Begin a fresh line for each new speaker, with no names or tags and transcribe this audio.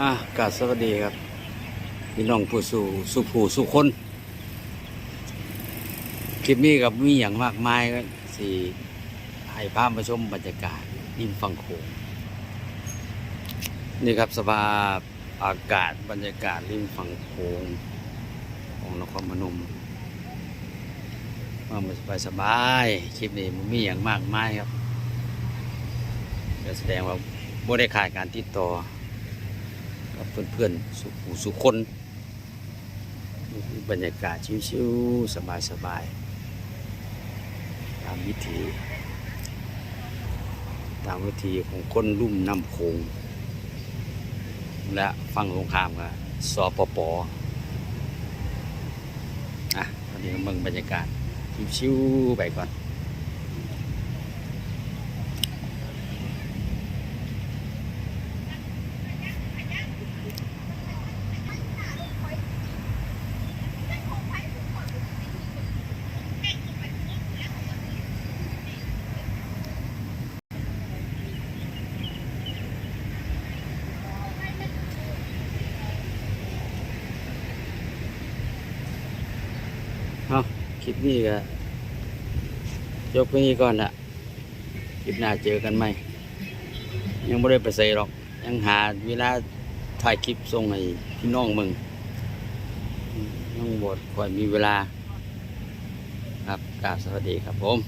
อะกาสวัสดีครับพี่น้องผู้สู่สุผู้สุคน คลิปนี้กับมีอย่างมากมายก็สิให้ภาพมาชมบรรยากาศริมฝั่งโขงนี่ครับสภาพอากาศบรรยากาศริมฝั่งโขงของนครพนมว่ามันสบายสบายคลิปนี้มันมีอย่างมากมายครับแสดงว่าบ่ได้ขาดการติดต่อ กับเพื่อนๆสุขสุขคน บรรยากาศชิวๆสบายๆตามวิถี ตามวิถีของคนรุ่มน้ำโขงและฟังสงครามกับสปปอะตอนนี้ก็มืองบรรยากาศชิวๆไปก่อน เอาคลิปนี้ก็ยกไปนี้ก่อนละคลิปหน้าเจอกันไหม ยังไม่ได้ไปใส่หรอก ยังหาเวลาถ่ายคลิปส่งให้พี่น้องมึงน้องบดคอยมีเวลา ครับกราบสวัสดีครับผม